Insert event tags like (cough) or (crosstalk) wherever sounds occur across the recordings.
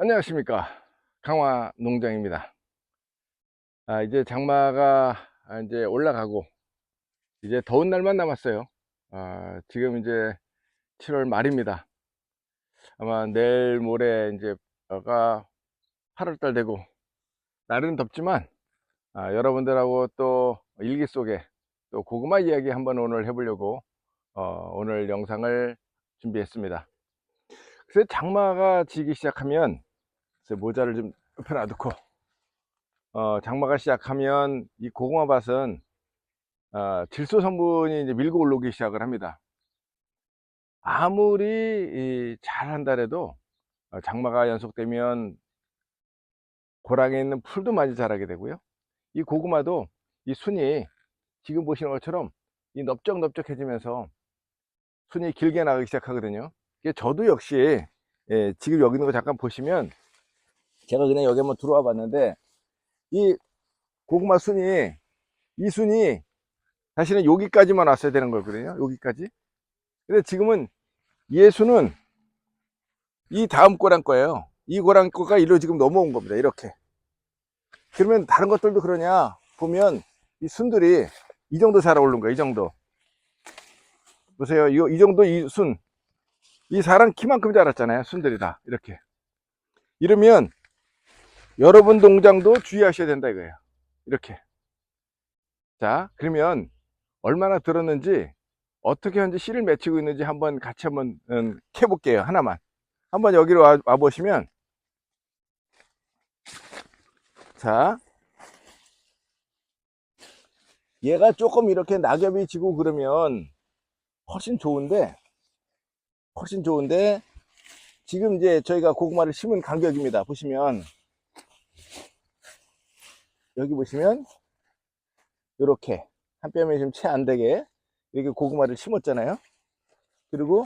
안녕하십니까. 강화 농장입니다. 아, 이제 장마가 아, 이제 올라가고 이제 더운 날만 남았어요. 아, 지금 이제 7월 말입니다. 아마 내일 모레 이제가 8월달 되고 날은 덥지만 아, 여러분들하고 또 일기 속에 또 고구마 이야기 한번 오늘 해보려고 어, 오늘 영상을 준비했습니다. 그래서 장마가 지기 시작하면 그래서 모자를 좀 (laughs) 옆에 놔두고 어, 장마가 시작하면 이 고구마 밭은 어, 질소 성분이 이제 밀고 올라오기 시작을 합니다. 아무리 잘한다래도 어, 장마가 연속되면 고랑에 있는 풀도 많이 자라게 되고요. 이 고구마도 이 순이 지금 보시는 것처럼 이 넓적넓적해지면서 순이 길게 나가기 시작하거든요. 저도 역시 예, 지금 여기 있는 거 잠깐 보시면 제가 그냥 여기 한번 들어와 봤는데 이 고구마 순이 이 순이 사실은 여기까지만 왔어야 되는 거거든요 여기까지. 근데 지금은 얘 순은 이 다음 고랑 거예요. 이 고랑 거가 이리로 지금 넘어온 겁니다 이렇게. 그러면 다른 것들도 그러냐? 보면 이 순들이 이 정도 자라 오른 거예요 이 정도. 보세요 이, 이 정도 이 순. 이 사람 키만큼 자랐잖아요 순들이 다 이렇게. 이러면 여러분 동장도 주의하셔야 된다 이거예요. 이렇게. 자 그러면 얼마나 들었는지 어떻게 현재 씨를 맺히고 있는지 한번 같이 한번 음, 캐볼게요 하나만. 한번 여기로 와, 와 보시면. 자. 얘가 조금 이렇게 낙엽이 지고 그러면 훨씬 좋은데 훨씬 좋은데 지금 이제 저희가 고구마를 심은 간격입니다. 보시면 여기 보시면 이렇게 한 뼘이 좀 채 안 되게 이렇게 고구마를 심었잖아요. 그리고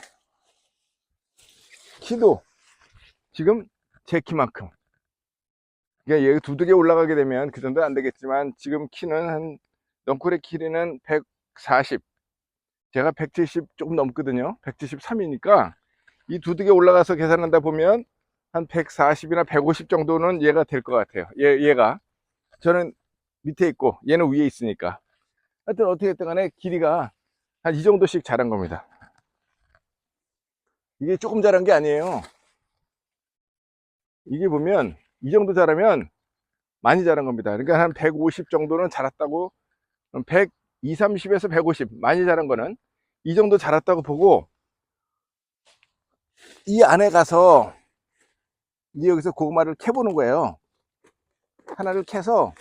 키도 지금 제 키만큼. 그러니까 얘가 두들겨 올라가게 되면 그 정도 안 되겠지만 지금 키는 한 넝쿨의 길이는 140. 제가 170 조금 넘거든요. 173이니까 이 두들겨 올라가서 계산한다 보면 한 140이나 150 정도는 얘가 될 것 같아요. 얘, 얘가. 저는 밑에 있고 얘는 위에 있으니까. 하여튼 어떻게 됐든 간에 길이가 한 이 정도씩 자란 겁니다. 이게 조금 자란 게 아니에요. 이게 보면 이 정도 자라면 많이 자란 겁니다. 그러니까 한 150 정도는 자랐다고 120, 30에서 150 많이 자란 거는 이 정도 자랐다고 보고 이 안에 가서 여기서 고구마를 캐보는 거예요 하나를 캐서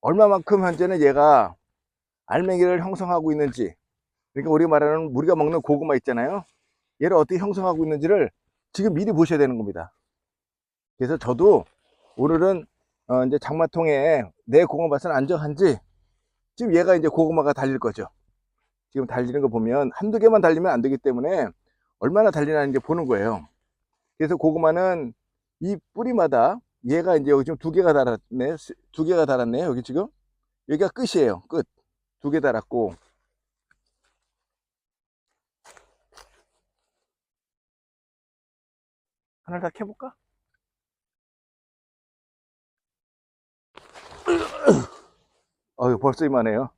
얼마만큼 현재는 얘가 알맹이를 형성하고 있는지 그러니까 우리 말하는 우리가 먹는 고구마 있잖아요. 얘를 어떻게 형성하고 있는지를 지금 미리 보셔야 되는 겁니다. 그래서 저도 오늘은 어 이제 장마통에 내 고구마밭은 안정한지 지금 얘가 이제 고구마가 달릴 거죠. 지금 달리는 거 보면 한두 개만 달리면 안 되기 때문에 얼마나 달리나 이제 보는 거예요. 그래서 고구마는 이 뿌리마다 얘가 이제 여기 지금 두 개가 달았네. 두 개가 달았네. 여기 지금. 여기가 끝이에요. 끝. 두 개 달았고. 하나를 다 캐볼까? (coughs) 어휴, 벌써 이만해요.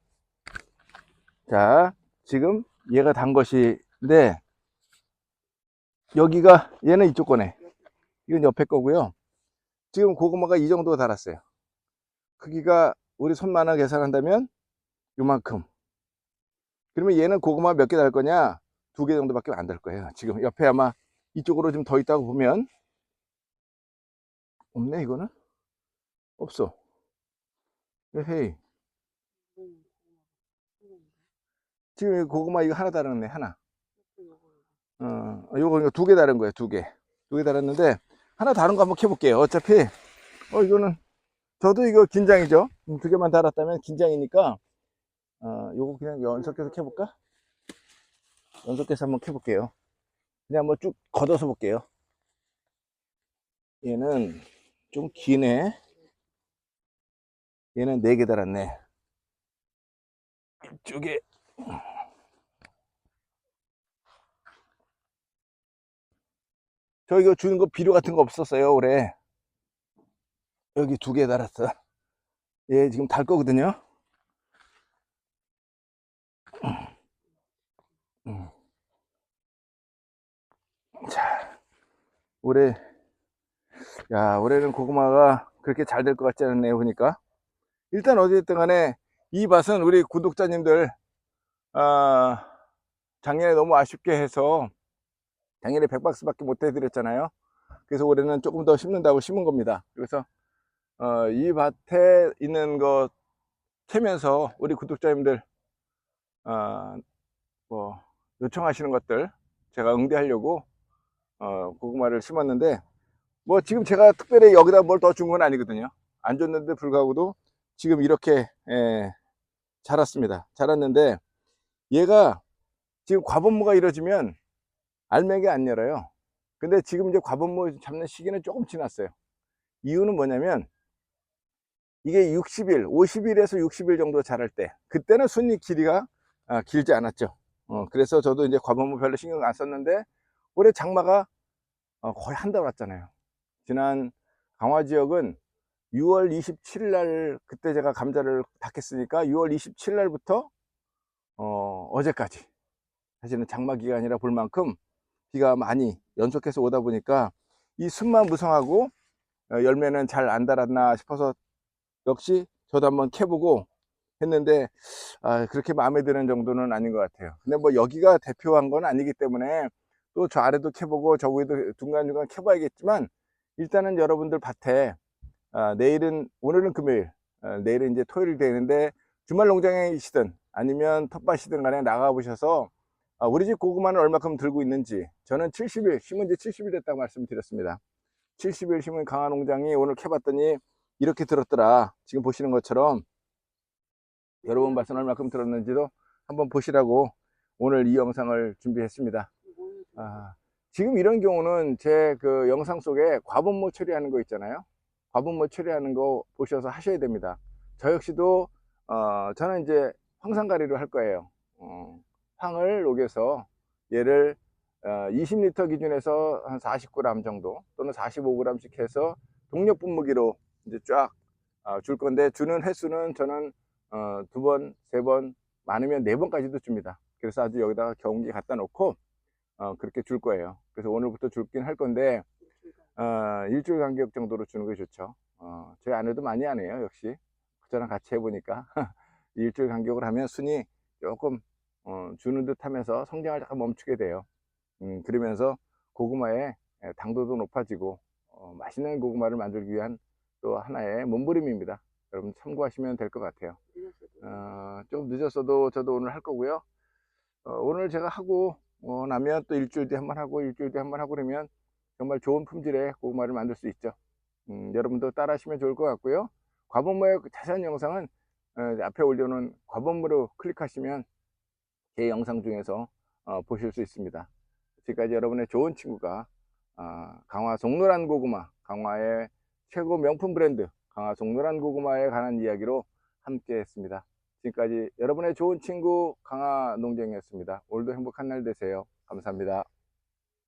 자, 지금 얘가 단 것인데, 여기가, 얘는 이쪽 거네. 이건 옆에 거고요. 지금 고구마가 이 정도 달았어요. 크기가 우리 손만화 계산한다면 요만큼. 그러면 얘는 고구마 몇 개 달 거냐? 두 개 정도밖에 안 달 거예요. 지금 옆에 아마 이쪽으로 좀 더 있다고 보면 없네 이거는? 없어. 헤이. 지금 고구마 이거 하나 달았네 하나. 어, 요거 두개 다른 거예요 두 개. 두 개 달았는데 하나 다른 거 한번 켜볼게요. 어차피 어 이거는 저도 이거 긴장이죠. 음, 두 개만 달았다면 긴장이니까 어 요거 그냥 연속해서 켜볼까? 연속해서 한번 켜볼게요. 그냥 한번 쭉 걷어서 볼게요. 얘는 좀 기네. 얘는 네 개 달았네. 이쪽에 저 이거 주는 거 비료 같은 거 없었어요 올해. 여기 두 개 달았어. 얘 지금 달 거거든요. 음. 자 올해 야 올해는 고구마가 그렇게 잘 될 것 같지 않네요 보니까. 일단 어쨌든 간에 이 밭은 우리 구독자님들 아, 작년에 너무 아쉽게 해서 작년에 100박스밖에 못 해드렸잖아요. 그래서 올해는 조금 더 심는다고 심은 겁니다. 그래서 어, 이 밭에 있는 거 캐면서 우리 구독자님들 어, 뭐 요청하시는 것들 제가 응대하려고 어, 고구마를 심었는데 뭐 지금 제가 특별히 여기다 뭘 더 준 건 아니거든요. 안 줬는데 불구하고도 지금 이렇게 예, 자랐습니다. 자랐는데 얘가 지금 과본무가 이루어지면 알맹이 안 열어요. 근데 지금 이제 과본무 잡는 시기는 조금 지났어요. 이유는 뭐냐면 이게 60일 50일에서 60일 정도 자랄 때 그때는 순잎 길이가 아, 길지 않았죠. 어, 그래서 저도 이제 과본무 별로 신경 안 썼는데 올해 장마가 어, 거의 한 달 왔잖아요. 지난 강화 지역은 6월 27일 날 그때 제가 감자를 닦았으니까 6월 27일 날부터 어, 어제까지. 사실은 장마 기간이라 볼 만큼 비가 많이 연속해서 오다 보니까 이 순만 무성하고 어, 열매는 잘 안 달았나 싶어서 역시 저도 한번 캐보고 했는데 아, 그렇게 마음에 드는 정도는 아닌 것 같아요. 근데 뭐 여기가 대표한 건 아니기 때문에 또 저 아래도 캐보고 저 위에도 중간중간 캐봐야겠지만 일단은 여러분들 밭에 아, 내일은 오늘은 금요일 아, 내일은 이제 토요일 되는데 주말 농장이시든 아니면 텃밭이든 간에 나가 보셔서 아, 우리 집 고구마는 얼마큼 들고 있는지 저는 70일 심은 지 70일 됐다고 말씀드렸습니다. 70일 심은 강화 농장이 오늘 캐봤더니 이렇게 들었더라. 지금 보시는 것처럼 여러분 밭은 얼마큼 들었는지도 한번 보시라고 오늘 이 영상을 준비했습니다. 아, 지금 이런 경우는 제 그 영상 속에 과분모 처리하는 거 있잖아요. 과분모 처리하는 거 보셔서 하셔야 됩니다. 저 역시도 어, 저는 이제 황산가리로 할 거예요. 어, 황을 녹여서 얘를 어, 20리터 기준에서 한 40g 정도 또는 45g씩 해서 동력 분무기로 이제 쫙 줄 건데 주는 횟수는 저는 어, 두 번, 세 번, 많으면 네 번까지도 줍니다. 그래서 아주 여기다가 경운기 갖다 놓고 어, 그렇게 줄 거예요. 그래서 오늘부터 줄긴 할 건데 어, 일주일 간격 정도로 주는 게 좋죠. 어, 저희 아내도 많이 안 해요. 역시 저랑 같이 해보니까 (laughs) 일주일 간격을 하면 순이 조금 어, 주는 듯 하면서 성장을 잠깐 멈추게 돼요. 음, 그러면서 고구마의 당도도 높아지고 어, 맛있는 고구마를 만들기 위한 또 하나의 몸부림입니다. 여러분 참고하시면 될 것 같아요. 어, 좀 늦었어도 저도 오늘 할 거고요. 어, 오늘 제가 하고 어, 나면 또 일주일 뒤에 한 번 하고 일주일 뒤에 한 번 하고 그러면 정말 좋은 품질의 고구마를 만들 수 있죠. 음, 여러분도 따라 하시면 좋을 것 같고요. 과본모의 그 자세한 영상은 어, 앞에 올려놓은 과본모로 클릭하시면 제 영상 중에서 어, 보실 수 있습니다. 지금까지 여러분의 좋은 친구가 어, 강화 송노란 고구마, 강화의 최고 명품 브랜드 강화 송노란 고구마에 관한 이야기로 함께 했습니다. 지금까지 여러분의 좋은 친구 강화 농장이었습니다. 오늘도 행복한 날 되세요. 감사합니다.